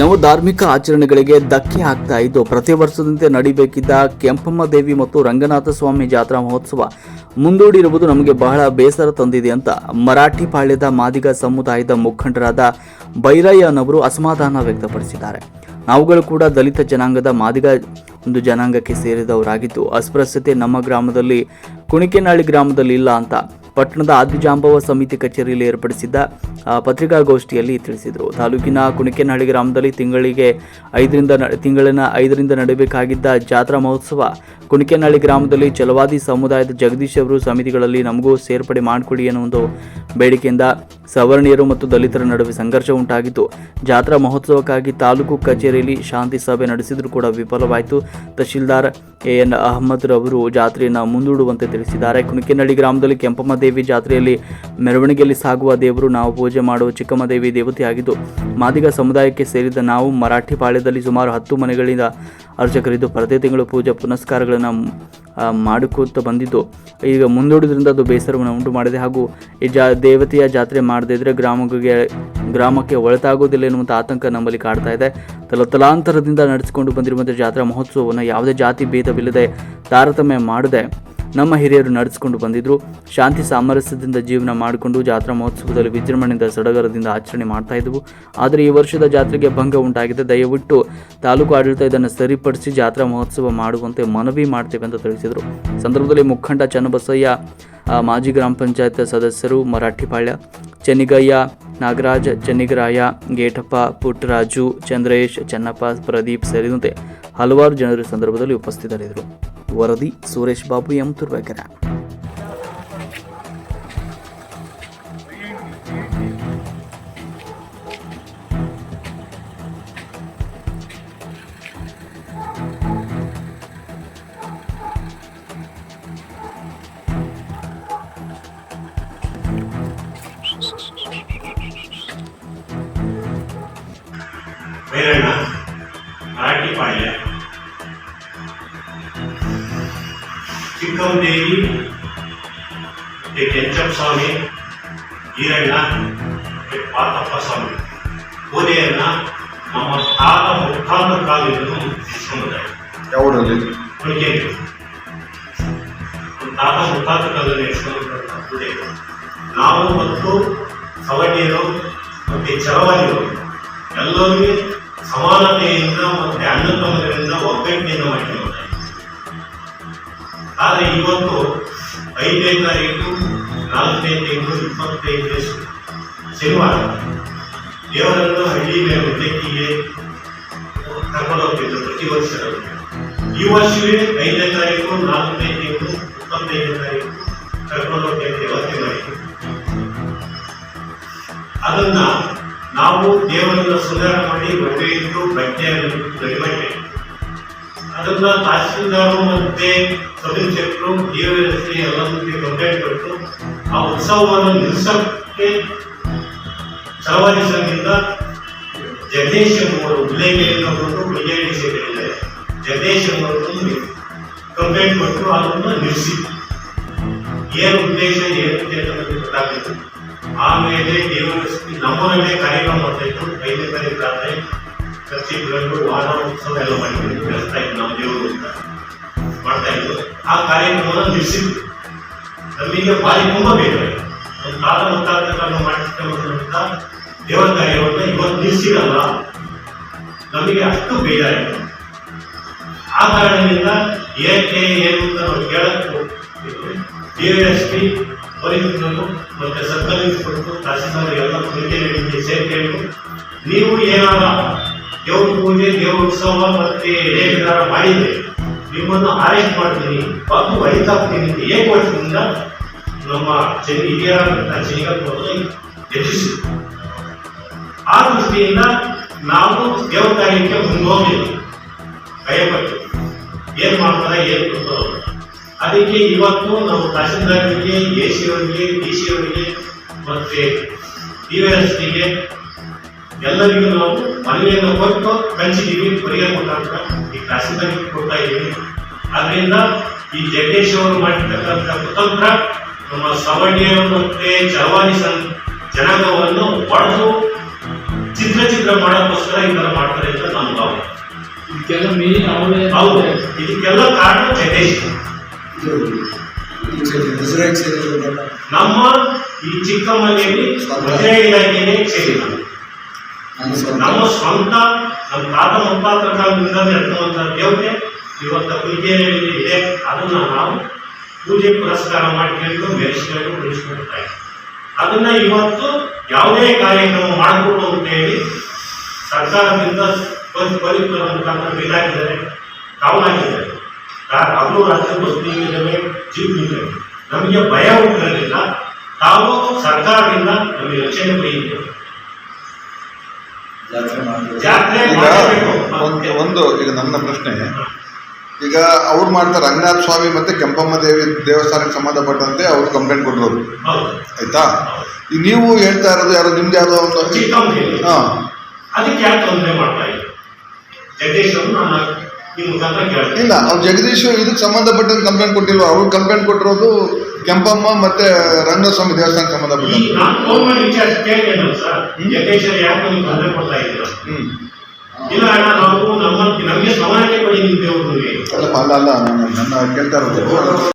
ನವ ಧಾರ್ಮಿಕ ಆಚರಣೆಗಳಿಗೆ ಧಕ್ಕೆ ಆಗ್ತಾ ಇದ್ದು, ಪ್ರತಿ ವರ್ಷದಂತೆ ನಡಿಬೇಕಿದ್ದ ಕೆಂಪಮ್ಮ ದೇವಿ ಮತ್ತು ರಂಗನಾಥ ಸ್ವಾಮಿ ಜಾತ್ರಾ ಮಹೋತ್ಸವ ಮುಂದೂಡಿರುವುದು ನಮಗೆ ಬಹಳ ಬೇಸರ ತಂದಿದೆ ಅಂತ ಮರಾಠಿ ಪಾಳ್ಯದ ಮಾದಿಗ ಸಮುದಾಯದ ಮುಖಂಡರಾದ ಬೈರಯ್ಯನವರು ಅಸಮಾಧಾನ ವ್ಯಕ್ತಪಡಿಸಿದ್ದಾರೆ. ನಾವುಗಳು ಕೂಡ ದಲಿತ ಜನಾಂಗದ ಮಾದಿಗ ಒಂದು ಜನಾಂಗಕ್ಕೆ ಸೇರಿದವರಾಗಿದ್ದು, ಅಸ್ಪೃಶ್ಯತೆ ನಮ್ಮ ಗ್ರಾಮದಲ್ಲಿ ಕುಣಿಕೆನಾಳಿ ಗ್ರಾಮದಲ್ಲಿ ಇಲ್ಲ ಅಂತ ಪಟ್ಟಣದ ಆದಿಜಾಂಬವ ಸಮಿತಿ ಕಚೇರಿಯಲ್ಲಿ ಏರ್ಪಡಿಸಿದ್ದ ಪತ್ರಿಕಾಗೋಷ್ಠಿಯಲ್ಲಿ ತಿಳಿಸಿದರು. ತಾಲೂಕಿನ ಕುಣಿಕೆನಹಳ್ಳಿ ಗ್ರಾಮದಲ್ಲಿ ತಿಂಗಳಿಗೆ ಐದರಿಂದ ತಿಂಗಳಿನ ಐದರಿಂದ ನಡೆಯಬೇಕಾಗಿದ್ದ ಜಾತ್ರಾ ಮಹೋತ್ಸವ ಕುಣಿಕೆನಹಳ್ಳಿ ಗ್ರಾಮದಲ್ಲಿ ಚಲವಾದಿ ಸಮುದಾಯದ ಜಗದೀಶ್ ಅವರು ಸಮಿತಿಗಳಲ್ಲಿ ನಮಗೂ ಸೇರ್ಪಡೆ ಮಾಡಿಕೊಡಿ ಒಂದು ಬೇಡಿಕೆಯಿಂದ ಸವರ್ಣೀಯರು ಮತ್ತು ದಲಿತರ ನಡುವೆ ಸಂಘರ್ಷ ಉಂಟಾಗಿತ್ತು. ಜಾತ್ರಾ ಮಹೋತ್ಸವಕ್ಕಾಗಿ ತಾಲೂಕು ಕಚೇರಿಯಲ್ಲಿ ಶಾಂತಿ ಸಭೆ ನಡೆಸಿದರೂ ಕೂಡ ವಿಫಲವಾಯಿತು. ತಹಶೀಲ್ದಾರ್ ಎ ಎನ್ ಅಹಮದ್ ರವರು ಜಾತ್ರೆಯನ್ನು ಮುಂದೂಡುವಂತೆ ತಿಳಿಸಿದ್ದಾರೆ. ಕುಣಿಕೆನಹಳ್ಳಿ ಗ್ರಾಮದಲ್ಲಿ ಕೆಂಪಮ್ಮ ದೇವಿ ಜಾತ್ರೆಯಲ್ಲಿ ಮೆರವಣಿಗೆಯಲ್ಲಿ ಸಾಗುವ ದೇವರು ನಾವು ಪೂಜೆ ಮಾಡುವ ಚಿಕ್ಕಮ್ಮ ದೇವಿ ದೇವತೆಯಾಗಿದ್ದು ಮಾದಿಗ ಸಮುದಾಯಕ್ಕೆ ಸೇರಿದ ನಾವು ಮರಾಠಿ ಪಾಳ್ಯದಲ್ಲಿ ಸುಮಾರು ಹತ್ತು ಮನೆಗಳಿಂದ ಅರ್ಚಕರಿದ್ದು, ಪ್ರತಿ ತಿಂಗಳು ಪೂಜೆ ಪುನಸ್ಕಾರಗಳನ್ನು ಮಾಡಿಕೊತ ಬಂದಿದ್ದು. ಈಗ ಮುಂದೂಡೋದ್ರಿಂದ ಅದು ಬೇಸರವನ್ನು ಉಂಟು ಮಾಡಿದೆ ಹಾಗೂ ಈ ಜಾ, ದೇವತೆಯ ಜಾತ್ರೆ ಮಾಡದೇ ಇದ್ದರೆ ಗ್ರಾಮಕ್ಕೆ ಗ್ರಾಮಕ್ಕೆ ಒಳತಾಗೋದಿಲ್ಲ ಎನ್ನುವಂಥ ಆತಂಕ ನಮ್ಮಲ್ಲಿ ಕಾಡ್ತಾ ಇದೆ. ತಲತಲಾಂತರದಿಂದ ನಡೆಸಿಕೊಂಡು ಬಂದಿರುವಂಥ ಜಾತ್ರಾ ಮಹೋತ್ಸವವನ್ನು ಯಾವುದೇ ಜಾತಿ ಭೇದವಿಲ್ಲದೆ ತಾರತಮ್ಯ ಮಾಡದೆ. ನಮ್ಮ ಹಿರಿಯರು ನಡೆಸಿಕೊಂಡು ಬಂದಿದ್ರು. ಶಾಂತಿ ಸಾಮರಸ್ಯದಿಂದ ಜೀವನ ಮಾಡಿಕೊಂಡು ಜಾತ್ರಾ ಮಹೋತ್ಸವದಲ್ಲಿ ವಿಜೃಂಭಣೆಯಿಂದ ಸಡಗರದಿಂದ ಆಚರಣೆ ಮಾಡ್ತಾ ಇದ್ದವು ಆದರೆ ಈ ವರ್ಷದ ಜಾತ್ರೆಗೆ ಭಂಗ ಉಂಟಾಗಿದೆ. ದಯವಿಟ್ಟು ತಾಲೂಕು ಆಡಳಿತ ಇದನ್ನು ಸರಿಪಡಿಸಿ ಜಾತ್ರಾ ಮಹೋತ್ಸವ ಮಾಡುವಂತೆ ಮನವಿ ಮಾಡ್ತೇವೆ ಅಂತ ತಿಳಿಸಿದರು. ಸಂದರ್ಭದಲ್ಲಿ ಮುಖಂಡ ಚನ್ನಬಸಯ್ಯ ಮಾಜಿ ಗ್ರಾಮ ಪಂಚಾಯತ್ ಸದಸ್ಯರು ಮರಾಠಿಪಾಳ್ಯ, ಚೆನ್ನಿಗಯ್ಯ, ನಾಗರಾಜ್, ಚೆನ್ನಿಗರಾಯ, ಗೇಟಪ್ಪ, ಪುಟ್ಟರಾಜು, ಚಂದ್ರೇಶ್, ಚನ್ನಪ್ಪ, ಪ್ರದೀಪ್ ಸೇರಿದಂತೆ ಹಲವಾರು ಜನರು ಸಂದರ್ಭದಲ್ಲಿ ಉಪಸ್ಥಿತರಿದ್ದರು. ವರದಿ ಸುರೇಶ್ ಬಾಬು ಎಂ ತುರ್ಬೇಕರ ವೈರಣ್ಣ ಮರಾಠಿ ಪಾಳ್ಯ Chikkamadevi ಮತ್ತೆ ಕೆಂಚಪ್ಪ ಸ್ವಾಮಿ ಈರಣ್ಣ ಪಾತಪ್ಪ ಸ್ವಾಮಿ ಪೂಜೆಯನ್ನ ನಮ್ಮ ತಾತ ಮುಖಾಂತರ ಕಾಲದಿಂದ ಇಸ್ಕೊಂಡಿದ್ದಾರೆ ಯಾವುದರಲ್ಲಿ ನಮ್ಮ ತಾತ ಮುಖಾಂತರ ಕಾಲದಲ್ಲಿ ಇದು. ನಾವು ಮತ್ತು ಸವಣಿಯರು ಮತ್ತು ಚರವಾಣಿಯರು ಎಲ್ಲರಿಗೆ ಸಮಾನತೆಯಿಂದ ಮತ್ತೆ ಅನ್ನತಮ್ಮರಿಂದ ಒಗ್ಗಟ್ಟಿನಿಂದ ಮಾಡ್ಕೊಂಡು ಆದರೆ ಇವತ್ತು ಐದನೇ ತಾರೀಕು, ನಾಲ್ಕನೇ ತಿಂಗಳು, ಇಪ್ಪತ್ತೈದನೇ ಶನಿವಾರ. ದೇವರನ್ನು ಹಳ್ಳಿ ಉದ್ದಕ್ಕಿಗೆ ಕರ್ಕೊಂಡು ಹೋಗ್ತಿದ್ರು ಪ್ರತಿ ವರ್ಷ ಈ ವರ್ಷವೇ ಐದನೇ ತಾರೀಕು, ನಾಲ್ಕನೇ ತಿಂಗಳು, ಇಪ್ಪತ್ತೈದನೇ ತಾರೀಕು ಕರ್ಕೊಂಡು ಹೋಗಿ ಅಂತ ವ್ಯವಸ್ಥೆ ಮಾಡಿದ್ರು ಅದನ್ನ ನಾವು ದೇವರನ್ನ ಸುಧಾರ ಮಾಡಿ ಮದುವೆ ಇಟ್ಟು ಬಟ್ಟೆಯನ್ನು ಮಾಡಿ ಅದನ್ನ ತಹಸೀಲ್ದಾರು ಮತ್ತೆ ಸಬ್ ಇನ್ಸ್ಪೆಕ್ಟರ್ ದೇವರಸ್ತಿ ಎಲ್ಲ ಕಂಪ್ಲೇಂಟ್ ಕೊಟ್ಟು ಆ ಉತ್ಸವವನ್ನು ನಿಲ್ಲಿಸಕ್ಕೆ ಚಳವಳಿ ಜಗದೀಶ್ ಅವರು ಉಲ್ಲೇಖೆಯನ್ನು ಬಿಜೆಪಿ ಸೇರಿದ್ದಾರೆ ಜಗದೀಶ್ ಅವರು ಕಂಪ್ಲೇಂಟ್ ಕೊಟ್ಟು ಅದನ್ನು ನಿಲ್ಲಿಸಿ. ಏನು ಉದ್ದೇಶ, ಏನು ಅಂತ ಗೊತ್ತಾಗಲಿಲ್ಲ. ಆಮೇಲೆ ನಮ್ಮ ನಮ್ಮೂರಲ್ಲೇ ಕಾರ್ಯಕ್ರಮ ಮಾಡ್ತಾ ಐದನೇ ತಾರೀಕು ರಾತ್ರಿ ಖರ್ಚಿಗಳು ವಾರ ಉತ್ಸವ ಎಲ್ಲ ಮಾಡಿದ್ರು ಬೆಳೆಸ್ತಾ ಇದ್ವಿ, ನಮ್ಮ ದೇವರು ಮಾಡ್ತಾ ಇದ್ರು ಆ ಕಾರ್ಯಕ್ರಮವನ್ನು ನಿಲ್ಲಿಸಿದ್ರು ನಮಗೆ ಭಾರಿ ತುಂಬ ಬೇಕಾಗಿತ್ತು ನಮ್ಮ ಕಾಲ ಮುತ್ತಾತಗಳನ್ನು ಮಾಡಿರ್ತಕ್ಕಂಥ ದೇವರ ಕಾರ್ಯವನ್ನು ಇವತ್ತು ನಿಲ್ಲಿಸಿರಲ್ಲ. ನಮಗೆ ಅಷ್ಟು ಬೇಜಾರಿತ್ತು ಆ ಕಾರಣದಿಂದ ಏಕೆ ಏನು ಅಂತ ನಾವು ಕೇಳಕ್ಕೆ ಡಿ ಎಸ್ ಪಿ ಪೊಲೀಸರು ಮತ್ತೆ ಸರ್ಕಲ್ ಇನ್ಸ್ಪೆಕ್ಟರ್, ತಹಸೀಲ್ದಾರ್ ಎಲ್ಲ ಸೇರ್ಕೊಂಡು ನೀವು ಏನಾರ ದೇವ್ರ ಪೂಜೆ, ದೇವ್ರ ಉತ್ಸವ ಮತ್ತೆ ಏನಾರ ಮಾಡಿದ್ರೆ ನಿಮ್ಮನ್ನು ಅರೆಸ್ಟ್ ಮಾಡ್ತೀನಿ. ಬಂದು ಒಳಿತಾಗ್ತೀನಿ ಅಂತ ಏಕ ವರ್ಷದಿಂದ ನಮ್ಮ ಜನ ಹಿರಿಯರ ಚೆನ್ನಿಗಪ್ಪವನ್ನು ಎದುರಿಸಿದ್ರು ಆ ದೃಷ್ಟಿಯಿಂದ ನಾವು ದೇವ್ರ ಮುಂದೋಗಿಲ್ಲ ಭಯಪಟ್ಟು. ಏನ್ ಮಾಡ್ತಾರೆ, ಏನ್ ಕೊಡ್ತಾರೋ. ಅದಕ್ಕೆ ಇವತ್ತು ನಾವು ತಹಸೀಲ್ದಾರರಿಗೆ ಎ ಸಿ ಅವರಿಗೆ, ಡಿ ಸಿ ಅವರಿಗೆ ಮತ್ತೆ ಡಿ ಎಸ್ ಪಿಗೆ ಎಲ್ಲರಿಗೂ ನಾವು ಮನವಿಯನ್ನು ಕೊಟ್ಟು ಕಳಿಸಿದ್ದೀವಿ ಪರಿಹಾರ ಮುಖಾಂತರ ಈ ಕ್ಲಾಸಿನಲ್ಲಿ ಕೊಡ್ತಾ ಇದ್ದೀವಿ. ಅದರಿಂದ ಈ ಜಗದೀಶ್ ಅವರು ಮಾಡಿರ್ತಕ್ಕಂಥ ಕುತಂತ್ರ ನಮ್ಮ ಸವಣ್ಯ ಮತ್ತೆ ಚರವಾಣಿ ಸನ್ ಜನಾಂಗವನ್ನು ಒಡೆದು ಚಿತ್ರ ಚಿತ್ರ ಮಾಡೋಕ್ಕೋಸ್ಕರ ಈ ಥರ ಮಾಡ್ತಾರೆ ಅಂತ ನಮ್ಮ ಭಾವ ಇದಕ್ಕೆಲ್ಲ ಮೇನ್ ಅವರೇ ಹೌದು. ಇದಕ್ಕೆಲ್ಲ ಕಾರಣ ಜಗದೀಶ್ ನಮ್ಮ ಈ ಚಿಕ್ಕಮ್ಮನೇಲಿ ಮದುವೆ ಇಲಾಖೆಗೆ ಸೇರಿಲ್ಲ ನಮ್ಮ ಸ್ವಂತ, ನಮ್ಮ ತಾತ ಮುತ್ತಾತರ ಕಾಲದಿಂದಲೇ ನಡೆಸುವಂತ ದೇವತೆ ಇವತ್ತು ಪೂಜೆಯಲ್ಲಿ ಇದೆ ಅದನ್ನ ನಾವು ಪೂಜೆ ಪುರಸ್ಕಾರ ಮಾಡ್ಕೊಂಡು ಮೆರೆಸ್ಕೊಂಡು ಉಳಿಸ್ಕೊಳ್ತಾ ಇದ್ದೀವಿ ಅದನ್ನ ಇವತ್ತು ಯಾವುದೇ ಕಾರ್ಯಕ್ರಮ ಮಾಡಿಕೊಡು ಅಂತ ಹೇಳಿ ಸರ್ಕಾರದಿಂದ ಬಸ್ ತಾವಾಗಿದ್ದಾರೆ ಮುಖಾಂತರ ರಾಜ್ಯ ಹಾಕಿದ್ದಾರೆ ಕಾವಲು ಹಾಕಿದ್ದಾರೆ ರಾ- ಹಗಲು ರಾತ್ರಿ ಬಸ್ ನಿಂತಿದ್ದಾವೆ ನಮಗೆ ಭಯ ಉಂಟಿರಲಿಲ್ಲ ತಾವು ಸರ್ಕಾರದಿಂದ ನಮಗೆ ರಕ್ಷಣೆ ಜಾತ್ರೆ ಈಗ ಒಂದು ಒಂದು ಈಗ ನನ್ನ ಪ್ರಶ್ನೆ ಈಗ ಅವ್ರು ಮಾಡ್ತಾರೆ ರಂಗನಾಥ ಸ್ವಾಮಿ ಮತ್ತೆ ಕೆಂಪಮ್ಮ ದೇವಿ ದೇವಸ್ಥಾನಕ್ಕೆ ಸಂಬಂಧಪಟ್ಟಂತೆ ಅವರು ಕಂಪ್ಲೇಂಟ್ ಕೊಟ್ಟರು ಆಯ್ತಾ? ಈಗ ನೀವು ಹೇಳ್ತಾ ಇರೋದು ಯಾರು? ನಿಮ್ದು ಯಾವುದೋ ಒಂದು ಹಾ. ಅದಕ್ಕೆ ಯಾಕೆ ತೊಂದರೆ ಮಾಡ್ತಾ ಇಲ್ಲ? ಜಗದೀಶ್ ಅವರು ಈ ಮುಖಾಂತರ ಇಲ್ಲ ಅವ್ರು ಜಗದೀಶ್ ಇದಕ್ಕೆ ಸಂಬಂಧಪಟ್ಟಂತೆ ಕಂಪ್ಲೇಂಟ್ ಕೊಟ್ಟಿಲ್ವ? ಅವ್ರು ಕಂಪ್ಲೇಂಟ್ ಕೊಟ್ಟಿರೋದು ಕೆಂಪಮ್ಮ ಮತ್ತೆ ರಂಗಸ್ವಾಮಿ ದೇವಸ್ಥಾನ ಸಂಬಂಧಪಟ್ಟಂತೆ ಅಲ್ಲ ಅಲ್ಲ ಅಲ್ಲ ನಾನು ನನ್ನ ಕೇಳ್ತಾ ಇರೋದು.